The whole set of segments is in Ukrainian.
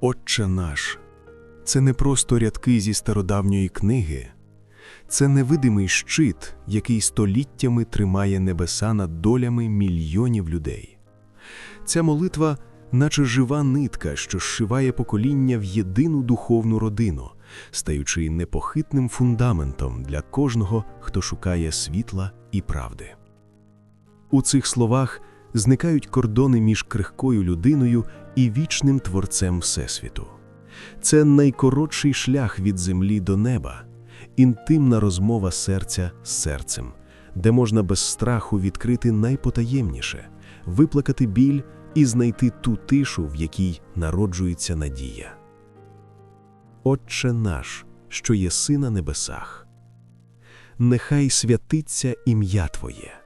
Отче наш, це не просто рядки зі стародавньої книги, це невидимий щит, який століттями тримає небеса над долями мільйонів людей. Ця молитва, наче жива нитка, що зшиває покоління в єдину духовну родину, стаючи непохитним фундаментом для кожного, хто шукає світла і правди. У цих словах зникають кордони між крихкою людиною і вічним творцем Всесвіту. Це найкоротший шлях від землі до неба, інтимна розмова серця з серцем, де можна без страху відкрити найпотаємніше, виплакати біль і знайти ту тишу, в якій народжується надія. Отче наш, що єси на небесах, нехай святиться ім'я Твоє.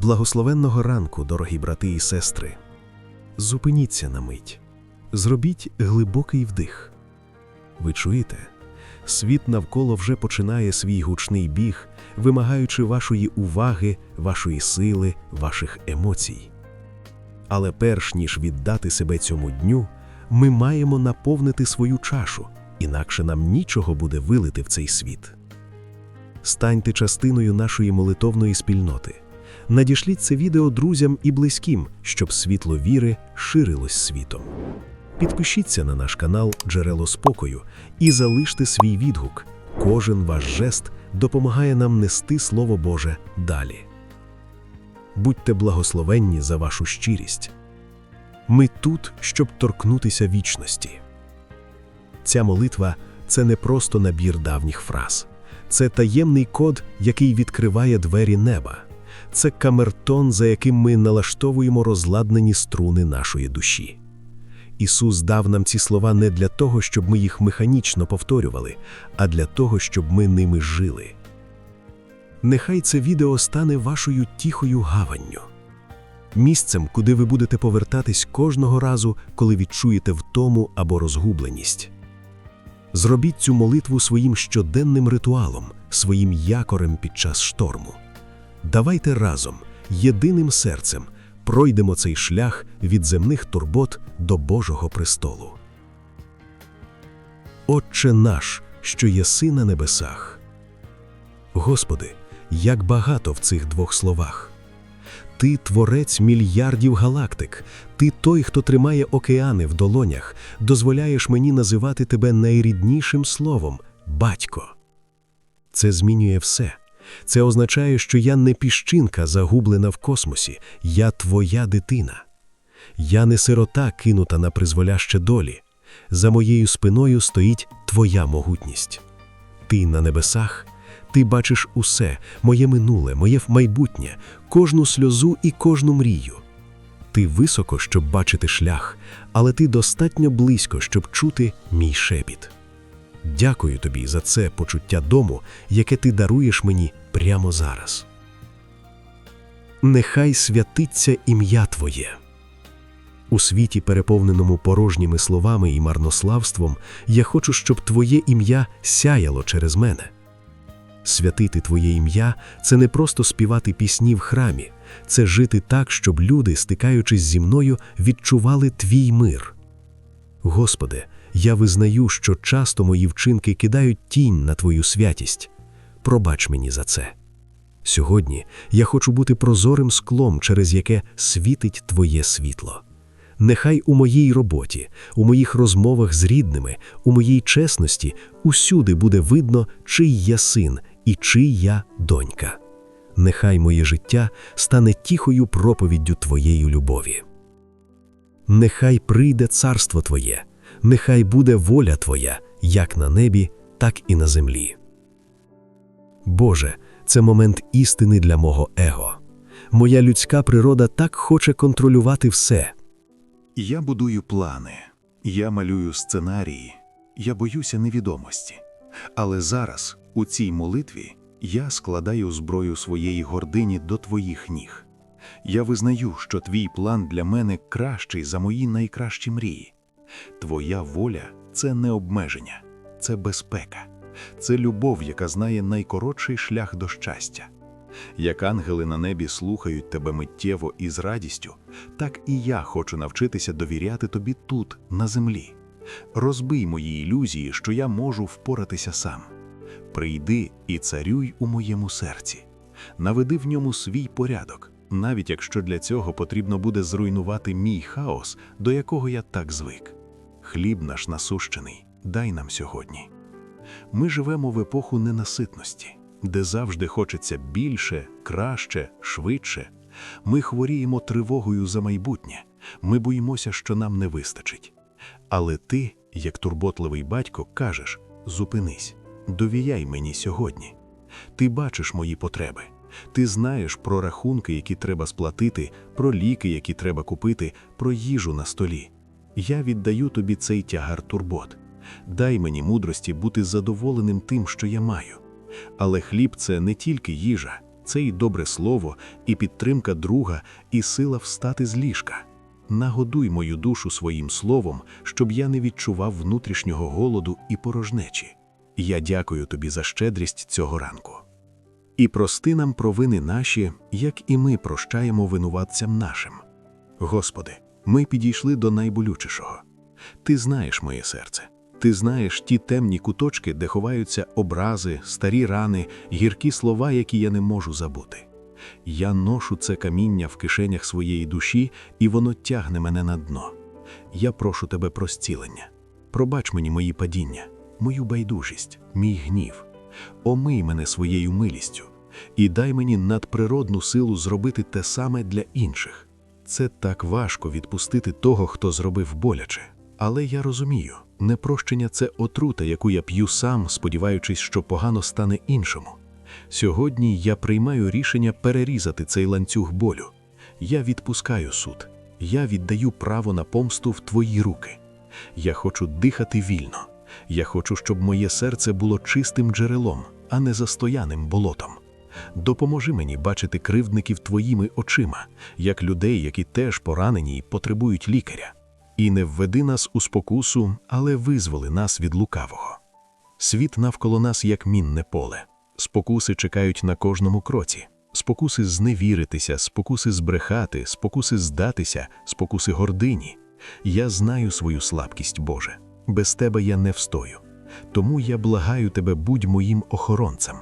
Благословенного ранку, дорогі брати і сестри. Зупиніться на мить. Зробіть глибокий вдих. Ви чуєте? Світ навколо вже починає свій гучний біг, вимагаючи вашої уваги, вашої сили, ваших емоцій. Але перш ніж віддати себе цьому дню, ми маємо наповнити свою чашу, інакше нам нічого буде вилити в цей світ. Станьте частиною нашої молитовної спільноти. Надішліть це відео друзям і близьким, щоб світло віри ширилось світом. Підпишіться на наш канал Джерело Спокою і залиште свій відгук. Кожен ваш жест допомагає нам нести Слово Боже далі. Будьте благословенні за вашу щирість. Ми тут, щоб торкнутися вічності. Ця молитва це не просто набір давніх фраз, це таємний код, який відкриває двері неба. Це камертон, за яким ми налаштовуємо розладнені струни нашої душі. Ісус дав нам ці слова не для того, щоб ми їх механічно повторювали, а для того, щоб ми ними жили. Нехай це відео стане вашою тихою гаванню, місцем, куди ви будете повертатись кожного разу, коли відчуєте втому або розгубленість. Зробіть цю молитву своїм щоденним ритуалом, своїм якорем під час шторму. Давайте разом, єдиним серцем, пройдемо цей шлях від земних турбот до Божого престолу. Отче наш, що єси на небесах. Господи, як багато в цих двох словах. Ти творець мільярдів галактик, ти той, хто тримає океани в долонях, дозволяєш мені називати тебе найріднішим словом батько. Це змінює все. Це означає, що я не піщинка, загублена в космосі, я твоя дитина. Я не сирота, кинута на призволяще долі. За моєю спиною стоїть твоя могутність. Ти на небесах, ти бачиш усе, моє минуле, моє майбутнє, кожну сльозу і кожну мрію. Ти високо, щоб бачити шлях, але ти достатньо близько, щоб чути мій шепіт. Дякую тобі за це почуття дому, яке ти даруєш мені прямо зараз. Нехай святиться ім'я Твоє. У світі, переповненому порожніми словами і марнославством, я хочу, щоб Твоє ім'я сяяло через мене. Святити Твоє ім'я це не просто співати пісні в храмі, це жити так, щоб люди, стикаючись зі мною, відчували Твій мир. Господи, я визнаю, що часто мої вчинки кидають тінь на Твою святість. Пробач мені за це. Сьогодні я хочу бути прозорим склом, через яке світить Твоє світло. Нехай у моїй роботі, у моїх розмовах з рідними, у моїй чесності усюди буде видно, чий я син і чий я донька. Нехай моє життя стане тихою проповіддю Твоєї любові. Нехай прийде царство Твоє, нехай буде воля Твоя, як на небі, так і на землі. Боже, це момент істини для мого его. Моя людська природа так хоче контролювати все. Я будую плани, я малюю сценарії, я боюся невідомості. Але зараз, у цій молитві, я складаю зброю своєї гордині до твоїх ніг. Я визнаю, що твій план для мене кращий за мої найкращі мрії. Твоя воля це не обмеження, це безпека, це любов, яка знає найкоротший шлях до щастя. Як ангели на небі слухають тебе миттєво і з радістю, так і я хочу навчитися довіряти тобі тут, на землі. Розбий мої ілюзії, що я можу впоратися сам. Прийди і царюй у моєму серці, наведи в ньому свій порядок, навіть якщо для цього потрібно буде зруйнувати мій хаос, до якого я так звик. Хліб наш насущений, дай нам сьогодні. Ми живемо в епоху ненаситності, де завжди хочеться більше, краще, швидше. Ми хворіємо тривогою за майбутнє, ми боїмося, що нам не вистачить. Але ти, як турботливий батько, кажеш: зупинись, довіряй мені сьогодні. Ти бачиш мої потреби. Ти знаєш про рахунки, які треба сплатити, про ліки, які треба купити, про їжу на столі. Я віддаю тобі цей тягар турбот. Дай мені мудрості бути задоволеним тим, що я маю. Але хліб це не тільки їжа, це і добре слово, і підтримка друга, і сила встати з ліжка. Нагодуй мою душу своїм словом, щоб я не відчував внутрішнього голоду і порожнечі. Я дякую тобі за щедрість цього ранку. І прости нам провини наші, як і ми прощаємо винуватцям нашим. Господи, ми підійшли до найболючішого. Ти знаєш моє серце. Ти знаєш ті темні куточки, де ховаються образи, старі рани, гіркі слова, які я не можу забути. Я ношу це каміння в кишенях своєї душі, і воно тягне мене на дно. Я прошу тебе про зцілення. Пробач мені мої падіння, мою байдужість, мій гнів. Омий мене своєю милістю і дай мені надприродну силу зробити те саме для інших. Це так важко відпустити того, хто зробив боляче. Але я розумію, непрощення це отрута, яку я п'ю сам, сподіваючись, що погано стане іншому. Сьогодні я приймаю рішення перерізати цей ланцюг болю. Я відпускаю суд, я віддаю право на помсту в твої руки. Я хочу дихати вільно. Я хочу, щоб моє серце було чистим джерелом, а не застояним болотом. Допоможи мені бачити кривдників твоїми очима, як людей, які теж поранені і потребують лікаря. І не введи нас у спокусу, але визволи нас від лукавого. Світ навколо нас як мінне поле. Спокуси чекають на кожному кроці. Спокуси зневіритися, спокуси збрехати, спокуси здатися, спокуси гордині. Я знаю свою слабкість, Боже. Без тебе я не встою. Тому я благаю тебе, будь моїм охоронцем.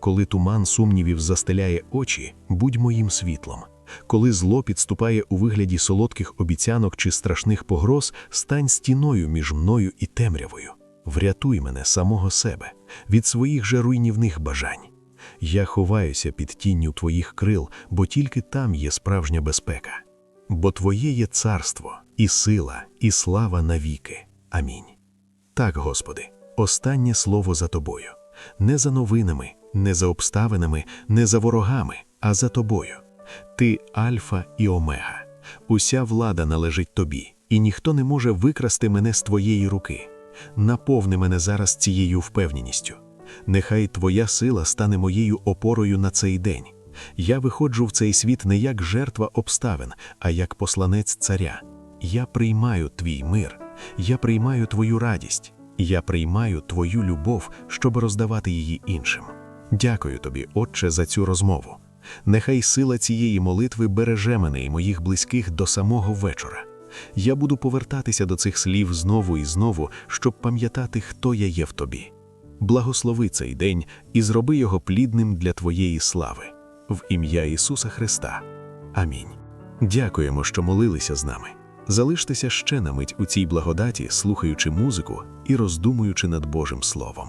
Коли туман сумнівів застеляє очі, будь моїм світлом. Коли зло підступає у вигляді солодких обіцянок чи страшних погроз, стань стіною між мною і темрявою. Врятуй мене самого себе від своїх же руйнівних бажань. Я ховаюся під тінню твоїх крил, бо тільки там є справжня безпека. Бо Твоє є царство, і сила, і слава навіки. Амінь. Так, Господи, останнє слово за тобою, не за новинами, не за обставинами, не за ворогами, а за тобою. Ти Альфа і Омега. Уся влада належить тобі, і ніхто не може викрасти мене з твоєї руки. Наповни мене зараз цією впевненістю. Нехай твоя сила стане моєю опорою на цей день. Я виходжу в цей світ не як жертва обставин, а як посланець царя. Я приймаю твій мир, я приймаю твою радість, я приймаю твою любов, щоб роздавати її іншим. Дякую тобі, Отче, за цю розмову. Нехай сила цієї молитви береже мене і моїх близьких до самого вечора. Я буду повертатися до цих слів знову і знову, щоб пам'ятати, хто я є в тобі. Благослови цей день і зроби його плідним для Твоєї слави. В ім'я Ісуса Христа. Амінь. Дякуємо, що молилися з нами. Залиштеся ще на мить у цій благодаті, слухаючи музику і роздумуючи над Божим Словом.